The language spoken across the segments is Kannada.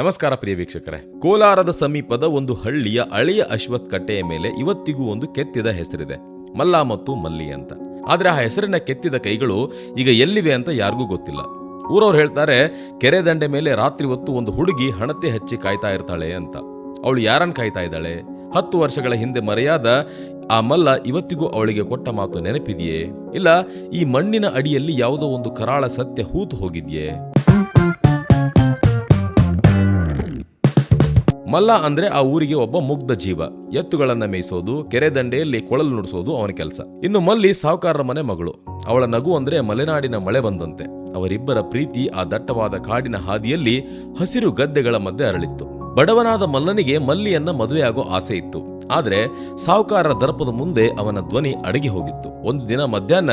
ನಮಸ್ಕಾರ ಪ್ರಿಯ ವೀಕ್ಷಕರೇ. ಕೋಲಾರದ ಸಮೀಪದ ಒಂದು ಹಳ್ಳಿಯ ಹಳೆಯ ಅಶ್ವತ್ ಕಟ್ಟೆಯ ಮೇಲೆ ಇವತ್ತಿಗೂ ಒಂದು ಕೆತ್ತಿದ ಹೆಸರಿದೆ. ಮಲ್ಲ ಮತ್ತು ಮಲ್ಲಿ ಅಂತ. ಆದ್ರೆ ಆ ಹೆಸರಿನ ಕೆತ್ತಿದ ಕೈಗಳು ಈಗ ಎಲ್ಲಿವೆ ಅಂತ ಯಾರಿಗೂ ಗೊತ್ತಿಲ್ಲ. ಊರವ್ರು ಹೇಳ್ತಾರೆ, ಕೆರೆ ದಂಡೆ ಮೇಲೆ ರಾತ್ರಿ ಹೊತ್ತು ಒಂದು ಹುಡುಗಿ ಹಣತೆ ಹಚ್ಚಿ ಕಾಯ್ತಾ ಇರ್ತಾಳೆ ಅಂತ. ಅವಳು ಯಾರನ್ನು ಕಾಯ್ತಾ ಇದ್ದಾಳೆ? ಹತ್ತು ವರ್ಷಗಳ ಹಿಂದೆ ಮರೆಯಾದ ಆ ಮಲ್ಲ ಇವತ್ತಿಗೂ ಅವಳಿಗೆ ಕೊಟ್ಟ ಮಾತು ನೆನಪಿದೆಯೇ? ಇಲ್ಲ, ಈ ಮಣ್ಣಿನ ಅಡಿಯಲ್ಲಿ ಯಾವುದೋ ಒಂದು ಕರಾಳ ಸತ್ಯ ಹೂತು ಹೋಗಿದೆಯೇ? ಮಲ್ಲ ಅಂದ್ರೆ ಆ ಊರಿಗೆ ಒಬ್ಬ ಮುಗ್ಧ ಜೀವ. ಎತ್ತುಗಳನ್ನ ಮೇಯಿಸೋದು, ಕೆರೆ ದಂಡೆಯಲ್ಲಿ ಕೊಳಲು ನುಡಿಸೋದು ಅವನ ಕೆಲಸ. ಇನ್ನು ಮಲ್ಲಿ ಸಾಹುಕಾರರ ಮನೆ ಮಗಳು. ಅವಳ ನಗು ಅಂದ್ರೆ ಮಲೆನಾಡಿನ ಮಳೆ ಬಂದಂತೆ. ಅವರಿಬ್ಬರ ಪ್ರೀತಿ ಆ ದಟ್ಟವಾದ ಕಾಡಿನ ಹಾದಿಯಲ್ಲಿ ಹಸಿರು ಗದ್ದೆಗಳ ಮಧ್ಯೆ ಅರಳಿತ್ತು. ಬಡವನಾದ ಮಲ್ಲನಿಗೆ ಮಲ್ಲಿಯನ್ನ ಮದುವೆಯಾಗೋ ಆಸೆ ಇತ್ತು. ಆದರೆ ಸಾಹುಕಾರರ ದರ್ಪದ ಮುಂದೆ ಅವನ ಧ್ವನಿ ಅಡಗಿ ಹೋಗಿತ್ತು. ಒಂದು ದಿನ ಮಧ್ಯಾಹ್ನ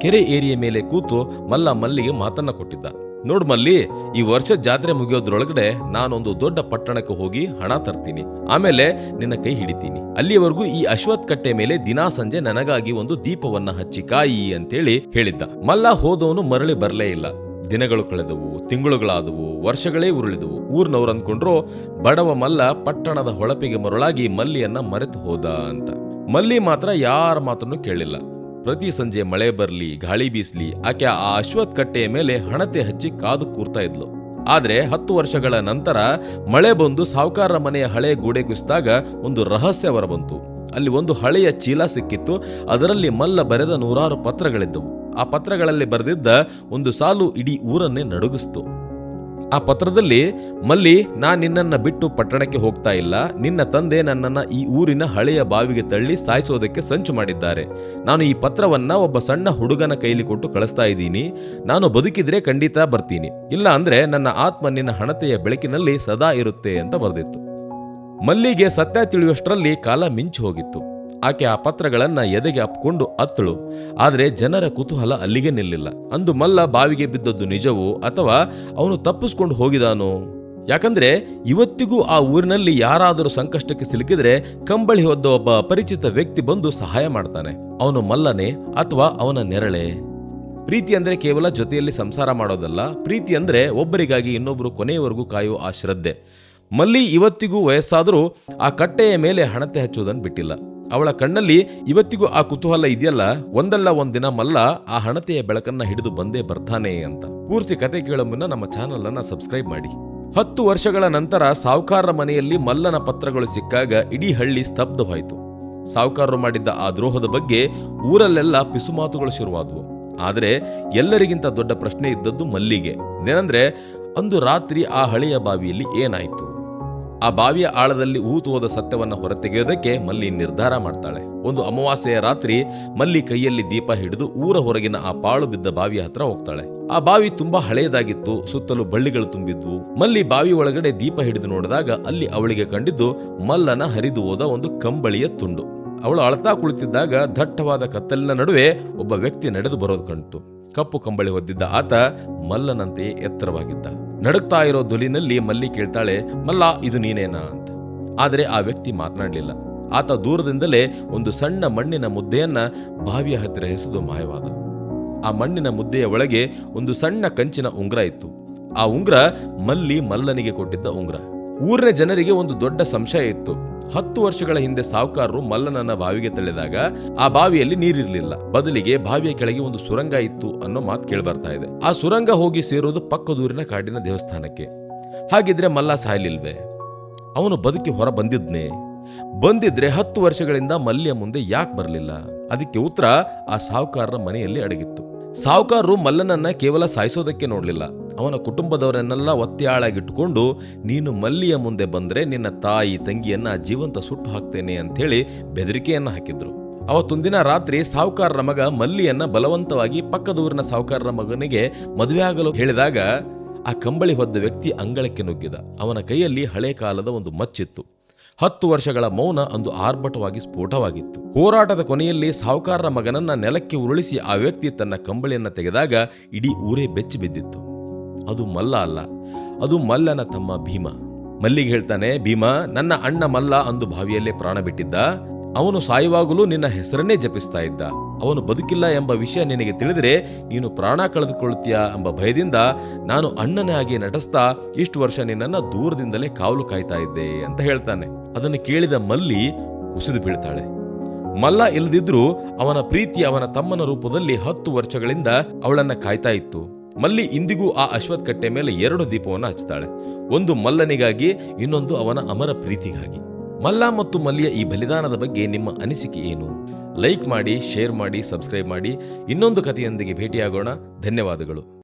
ಕೆರೆ ಏರಿಯ ಮೇಲೆ ಕೂತು ಮಲ್ಲ ಮಲ್ಲಿಗೆ ಮಾತನ್ನ ಕೊಟ್ಟಿದ್ದ. ನೋಡ್ ಮಲ್ಲಿ, ಈ ವರ್ಷ ಜಾತ್ರೆ ಮುಗಿಯೋದ್ರೊಳಗಡೆ ನಾನೊಂದು ದೊಡ್ಡ ಪಟ್ಟಣಕ್ಕೆ ಹೋಗಿ ಹಣ ತರ್ತೀನಿ. ಆಮೇಲೆ ನಿನ್ನ ಕೈ ಹಿಡಿತೀನಿ. ಅಲ್ಲಿಯವರೆಗೂ ಈ ಅಶ್ವತ್ ಕಟ್ಟೆ ಮೇಲೆ ದಿನಾ ಸಂಜೆ ನನಗಾಗಿ ಒಂದು ದೀಪವನ್ನ ಹಚ್ಚಿ ಕಾಯಿ ಅಂತೇಳಿ ಹೇಳಿದ್ದ. ಮಲ್ಲ ಹೋದವನು ಮರಳಿ ಬರಲೇ ಇಲ್ಲ. ದಿನಗಳು ಕಳೆದವು, ತಿಂಗಳುಗಳಾದವು, ವರ್ಷಗಳೇ ಉರುಳಿದವು. ಊರ್ನವ್ರು ಅಂದ್ಕೊಂಡ್ರು, ಬಡವ ಮಲ್ಲ ಪಟ್ಟಣದ ಹೊಳಪಿಗೆ ಮರುಳಾಗಿ ಮಲ್ಲಿಯನ್ನ ಮರೆತು ಹೋದ ಅಂತ. ಮಲ್ಲಿ ಮಾತ್ರ ಯಾರ ಮಾತನ್ನು ಕೇಳಿಲ್ಲ. ಪ್ರತಿ ಸಂಜೆ ಮಳೆ ಬರಲಿ, ಗಾಳಿ ಬೀಸ್ಲಿ, ಆಕೆ ಆ ಅಶ್ವತ್ ಕಟ್ಟೆಯ ಮೇಲೆ ಹಣತೆ ಹಚ್ಚಿ ಕಾದು ಕೂರ್ತಾ ಇದ್ಲು. ಆದ್ರೆ ಹತ್ತು ವರ್ಷಗಳ ನಂತರ ಮಳೆ ಬಂದು ಸಾವುಕಾರರ ಮನೆಯ ಹಳೆ ಗೋಡೆ ಕುಸಿದಾಗ ಒಂದು ರಹಸ್ಯ ಹೊರಬಂತು. ಅಲ್ಲಿ ಒಂದು ಹಳೆಯ ಚೀಲ ಸಿಕ್ಕಿತ್ತು, ಅದರಲ್ಲಿ ಮಲ್ಲ ಬರೆದ ನೂರಾರು ಪತ್ರಗಳಿದ್ದವು. ಆ ಪತ್ರಗಳಲ್ಲಿ ಬರೆದಿದ್ದ ಒಂದು ಸಾಲು ಇಡೀ ಊರನ್ನೇ ನಡುಗಿಸ್ತು. ಆ ಪತ್ರದಲ್ಲಿ, ಮಲ್ಲಿ ನಾ ನಿನ್ನನ್ನು ಬಿಟ್ಟು ಪಟ್ಟಣಕ್ಕೆ ಹೋಗ್ತಾ ಇಲ್ಲ. ನಿನ್ನ ತಂದೆ ನನ್ನನ್ನ ಈ ಊರಿನ ಹಳೆಯ ಬಾವಿಗೆ ತಳ್ಳಿ ಸಾಯಿಸೋದಕ್ಕೆ ಸಂಚು ಮಾಡಿದ್ದಾರೆ. ನಾನು ಈ ಪತ್ರವನ್ನ ಒಬ್ಬ ಸಣ್ಣ ಹುಡುಗನ ಕೈಲಿ ಕೊಟ್ಟು ಕಳಿಸ್ತಾ ಇದ್ದೀನಿ. ನಾನು ಬದುಕಿದ್ರೆ ಖಂಡಿತ ಬರ್ತೀನಿ. ಇಲ್ಲ ಅಂದ್ರೆ ನನ್ನ ಆತ್ಮ ನಿನ್ನ ಹಣತೆಯ ಬೆಳಕಿನಲ್ಲಿ ಸದಾ ಇರುತ್ತೆ ಅಂತ ಬರೆದಿತ್ತು. ಮಲ್ಲಿಗೆ ಸತ್ಯ ತಿಳಿಯುವಷ್ಟರಲ್ಲಿ ಕಾಲ ಮಿಂಚು ಹೋಗಿತ್ತು. ಆಕೆ ಆ ಪತ್ರಗಳನ್ನ ಎದೆಗೆ ಅಪ್ಕೊಂಡು ಅತ್ತಳು. ಆದರೆ ಜನರ ಕುತೂಹಲ ಅಲ್ಲಿಗೆ ನಿಲ್ಲಿಲ್ಲ. ಅಂದು ಮಲ್ಲ ಬಾವಿಗೆ ಬಿದ್ದದ್ದು ನಿಜವೋ ಅಥವಾ ಅವನು ತಪ್ಪಿಸ್ಕೊಂಡು ಹೋಗಿದಾನೋ? ಯಾಕಂದ್ರೆ ಇವತ್ತಿಗೂ ಆ ಊರಿನಲ್ಲಿ ಯಾರಾದರೂ ಸಂಕಷ್ಟಕ್ಕೆ ಸಿಲುಕಿದ್ರೆ ಕಂಬಳಿ ಹೊದ್ದ ಒಬ್ಬ ಪರಿಚಿತ ವ್ಯಕ್ತಿ ಬಂದು ಸಹಾಯ ಮಾಡ್ತಾನೆ. ಅವನು ಮಲ್ಲನೆ ಅಥವಾ ಅವನ ನೆರಳೆ? ಪ್ರೀತಿ ಅಂದ್ರೆ ಕೇವಲ ಜೊತೆಯಲ್ಲಿ ಸಂಸಾರ ಮಾಡೋದಲ್ಲ. ಪ್ರೀತಿ ಅಂದ್ರೆ ಒಬ್ಬರಿಗಾಗಿ ಇನ್ನೊಬ್ಬರು ಕೊನೆಯವರೆಗೂ ಕಾಯುವ ಆ ಶ್ರದ್ಧೆ. ಮಲ್ಲಿ ಇವತ್ತಿಗೂ ವಯಸ್ಸಾದರೂ ಆ ಕಟ್ಟೆಯ ಮೇಲೆ ಹಣತೆ ಹಚ್ಚುವುದನ್ನು ಬಿಟ್ಟಿಲ್ಲ. ಅವಳ ಕಣ್ಣಲ್ಲಿ ಇವತ್ತಿಗೂ ಆ ಕುತೂಹಲ ಇದೆಯಲ್ಲ? ಒಂದಲ್ಲ ಒಂದಿನ ಮಲ್ಲ ಆ ಹಣತೆಯ ಬೆಳಕನ್ನ ಹಿಡಿದು ಬಂದೇ ಬರ್ತಾನೆ ಅಂತ. ಪೂರ್ತಿ ಕತೆ ಕೇಳೋ ಮುನ್ನ ನಮ್ಮ ಚಾನಲ್ ಅನ್ನ ಸಬ್ಸ್ಕ್ರೈಬ್ ಮಾಡಿ. ಹತ್ತು ವರ್ಷಗಳ ನಂತರ ಸಾವುಕಾರರ ಮನೆಯಲ್ಲಿ ಮಲ್ಲನ ಪತ್ರಗಳು ಸಿಕ್ಕಾಗ ಇಡೀ ಹಳ್ಳಿ ಸ್ತಬ್ಧವಾಯಿತು. ಸಾವುಕಾರರು ಮಾಡಿದ್ದ ಆ ದ್ರೋಹದ ಬಗ್ಗೆ ಊರಲ್ಲೆಲ್ಲ ಪಿಸುಮಾತುಗಳು ಶುರುವಾದವು. ಆದರೆ ಎಲ್ಲರಿಗಿಂತ ದೊಡ್ಡ ಪ್ರಶ್ನೆ ಇದ್ದದ್ದು ಮಲ್ಲಿಗೆ. ಏನಂದ್ರೆ, ಅಂದು ರಾತ್ರಿ ಆ ಹಳೆಯ ಬಾವಿಯಲ್ಲಿ ಏನಾಯಿತು? ಆ ಬಾವಿಯ ಆಳದಲ್ಲಿ ಊತು ಹೋದ ಸತ್ಯವನ್ನ ಹೊರತೆಗೆಯೋದಕ್ಕೆ ಮಲ್ಲಿ ನಿರ್ಧಾರ ಮಾಡ್ತಾಳೆ. ಒಂದು ಅಮಾವಾಸ್ಯೆಯ ರಾತ್ರಿ ಮಲ್ಲಿ ಕೈಯಲ್ಲಿ ದೀಪ ಹಿಡಿದು ಊರ ಹೊರಗಿನ ಆ ಪಾಳು ಬಿದ್ದ ಬಾವಿಯ ಹತ್ರ ಹೋಗ್ತಾಳೆ. ಆ ಬಾವಿ ತುಂಬಾ ಹಳೆಯದಾಗಿತ್ತು, ಸುತ್ತಲೂ ಬಳ್ಳಿಗಳು ತುಂಬಿದ್ವು. ಮಲ್ಲಿ ಬಾವಿ ಒಳಗಡೆ ದೀಪ ಹಿಡಿದು ನೋಡಿದಾಗ ಅಲ್ಲಿ ಅವಳಿಗೆ ಕಂಡಿದ್ದು ಮಲ್ಲನ ಹರಿದು ಹೋದ ಒಂದು ಕಂಬಳಿಯ ತುಂಡು. ಅವಳು ಅಳತಾ ಕುಳಿತಿದ್ದಾಗ ದಟ್ಟವಾದ ಕತ್ತಲಿನ ನಡುವೆ ಒಬ್ಬ ವ್ಯಕ್ತಿ ನಡೆದು ಬರೋದು ಕಂಡು ಕಪ್ಪು ಕಂಬಳಿ ಹೊದ್ದಿದ್ದ ಆತ ಮಲ್ಲನಂತೆ ಎತ್ತರವಾಗಿದ್ದ. ನಡುಕ್ತಾ ಇರೋ ಧುಲಿನಲ್ಲಿ ಮಲ್ಲಿ ಕೇಳ್ತಾಳೆ, ಮಲ್ಲ, ಇದು ನೀನೇನಾ? ಅಂತ. ಆದರೆ ಆ ವ್ಯಕ್ತಿ ಮಾತನಾಡಲಿಲ್ಲ. ಆತ ದೂರದಿಂದಲೇ ಒಂದು ಸಣ್ಣ ಮಣ್ಣಿನ ಮುದ್ದೆಯನ್ನ ಬಾವಿಯ ಹತ್ತಿರ ಎಸೆದು ಮಾಯವಾದ. ಆ ಮಣ್ಣಿನ ಮುದ್ದೆಯ ಒಳಗೆ ಒಂದು ಸಣ್ಣ ಕಂಚಿನ ಉಂಗ್ರ ಇತ್ತು. ಆ ಉಂಗ್ರ ಮಲ್ಲಿ ಮಲ್ಲನಿಗೆ ಕೊಟ್ಟಿದ್ದ ಉಂಗ್ರ. ಊರಿನ ಜನರಿಗೆ ಒಂದು ದೊಡ್ಡ ಸಂಶಯ ಇತ್ತು. ಹತ್ತು ವರ್ಷಗಳ ಹಿಂದೆ ಸಾಹುಕಾರರು ಮಲ್ಲನನ್ನ ಬಾವಿಗೆ ತಳ್ಳಿದಾಗ ಆ ಬಾವಿಯಲ್ಲಿ ನೀರಿರ್ಲಿಲ್ಲ. ಬದಲಿಗೆ ಬಾವಿಯ ಕೆಳಗೆ ಒಂದು ಸುರಂಗ ಇತ್ತು ಅನ್ನೋ ಮಾತು ಕೇಳ್ಬರ್ತಾ ಇದೆ. ಆ ಸುರಂಗ ಹೋಗಿ ಸೇರೋದು ಪಕ್ಕದೂರಿನ ಕಾಡಿನ ದೇವಸ್ಥಾನಕ್ಕೆ. ಹಾಗಿದ್ರೆ ಮಲ್ಲ ಸಾಯ್ಲಿಲ್ವೆ? ಅವನು ಬದುಕಿ ಹೊರ ಬಂದಿದ್ನೇ. ಬಂದಿದ್ರೆ ಹತ್ತು ವರ್ಷಗಳಿಂದ ಮಲ್ಲಿಯ ಮುಂದೆ ಯಾಕೆ ಬರಲಿಲ್ಲ? ಅದಕ್ಕೆ ಉತ್ತರ ಆ ಸಾಹುಕಾರರ ಮನೆಯಲ್ಲಿ ಅಡಗಿತ್ತು. ಸಾಹುಕಾರರು ಮಲ್ಲನನ್ನ ಕೇವಲ ಸಾಯಿಸೋದಕ್ಕೆ ನೋಡ್ಲಿಲ್ಲ. ಅವನ ಕುಟುಂಬದವರನ್ನೆಲ್ಲ ಒತ್ತೆಯಾಳಾಗಿಟ್ಟುಕೊಂಡು, ನೀನು ಮಲ್ಲಿಯ ಮುಂದೆ ಬಂದರೆ ನಿನ್ನ ತಾಯಿ ತಂಗಿಯನ್ನು ಜೀವಂತ ಸುಟ್ಟು ಹಾಕ್ತೇನೆ ಅಂಥೇಳಿ ಬೆದರಿಕೆಯನ್ನು ಹಾಕಿದ್ರು. ಅವತ್ತೊಂದಿನ ರಾತ್ರಿ ಸಾಹುಕಾರರ ಮಗ ಮಲ್ಲಿಯನ್ನ ಬಲವಂತವಾಗಿ ಪಕ್ಕದೂರಿನ ಸಾಹುಕಾರರ ಮಗನಿಗೆ ಮದುವೆಯಾಗಲು ಹೇಳಿದಾಗ, ಆ ಕಂಬಳಿ ಹೊದ್ದ ವ್ಯಕ್ತಿ ಅಂಗಳಕ್ಕೆ ನುಗ್ಗಿದ. ಅವನ ಕೈಯಲ್ಲಿ ಹಳೆ ಕಾಲದ ಒಂದು ಮಚ್ಚಿತ್ತು. ಹತ್ತು ವರ್ಷಗಳ ಮೌನ ಅಂದು ಆರ್ಭಟವಾಗಿ ಸ್ಫೋಟವಾಗಿತ್ತು. ಹೋರಾಟದ ಕೊನೆಯಲ್ಲಿ ಸಾಹುಕಾರರ ಮಗನನ್ನ ನೆಲಕ್ಕೆ ಉರುಳಿಸಿ ಆ ವ್ಯಕ್ತಿ ತನ್ನ ಕಂಬಳಿಯನ್ನ ತೆಗೆದಾಗ ಇಡೀ ಊರೇ ಬೆಚ್ಚಿ ಬಿದ್ದಿತ್ತು. ಅದು ಮಲ್ಲ ಅಲ್ಲ. ಅದು ಮಲ್ಲನ ತಮ್ಮ ಭೀಮ. ಮಲ್ಲಿಗೆ ಹೇಳ್ತಾನೆ, ಭೀಮ, ನನ್ನ ಅಣ್ಣ ಮಲ್ಲ ಅಂದು ಬಾವಿಯಲ್ಲೇ ಪ್ರಾಣ ಬಿಟ್ಟಿದ್ದ. ಅವನು ಸಾಯುವಾಗಲೂ ನಿನ್ನ ಹೆಸರನ್ನೇ ಜಪಿಸ್ತಾ ಇದ್ದ. ಅವನು ಬದುಕಿಲ್ಲ ಎಂಬ ವಿಷಯ ನಿನಗೆ ತಿಳಿದರೆ ನೀನು ಪ್ರಾಣ ಕಳೆದುಕೊಳ್ಳುತ್ತೀಯಾ ಎಂಬ ಭಯದಿಂದ ನಾನು ಅಣ್ಣನಾಗಿ ನಟಿಸ್ತಾ ಇಷ್ಟು ವರ್ಷ ನಿನ್ನನ್ನು ದೂರದಿಂದಲೇ ಕಾವಲು ಕಾಯ್ತಾ ಇದ್ದೆ, ಅಂತ ಹೇಳ್ತಾನೆ. ಅದನ್ನು ಕೇಳಿದ ಮಲ್ಲಿ ಕುಸಿದು ಬೀಳ್ತಾಳೆ. ಮಲ್ಲ ಇಲ್ಲದಿದ್ರೂ ಅವನ ಪ್ರೀತಿ ಅವನ ತಮ್ಮನ ರೂಪದಲ್ಲಿ ಹತ್ತು ವರ್ಷಗಳಿಂದ ಅವಳನ್ನ ಕಾಯ್ತಾ ಇತ್ತು. ಮಲ್ಲಿ ಇಂದಿಗೂ ಆ ಅಶ್ವತ್ ಕಟ್ಟೆ ಮೇಲೆ ಎರಡು ದೀಪವನ್ನು ಹಚ್ಚುತ್ತಾಳೆ ಒಂದು ಮಲ್ಲನಿಗಾಗಿ, ಇನ್ನೊಂದು ಅವನ ಅಮರ ಪ್ರೀತಿಗಾಗಿ. ಮಲ್ಲ ಮತ್ತು ಮಲ್ಲಿಯ ಈ ಬಲಿದಾನದ ಬಗ್ಗೆ ನಿಮ್ಮ ಅನಿಸಿಕೆ ಏನು? ಲೈಕ್ ಮಾಡಿ, ಶೇರ್ ಮಾಡಿ, ಸಬ್ಸ್ಕ್ರೈಬ್ ಮಾಡಿ. ಇನ್ನೊಂದು ಕಥೆಯೊಂದಿಗೆ ಭೇಟಿಯಾಗೋಣ. ಧನ್ಯವಾದಗಳು.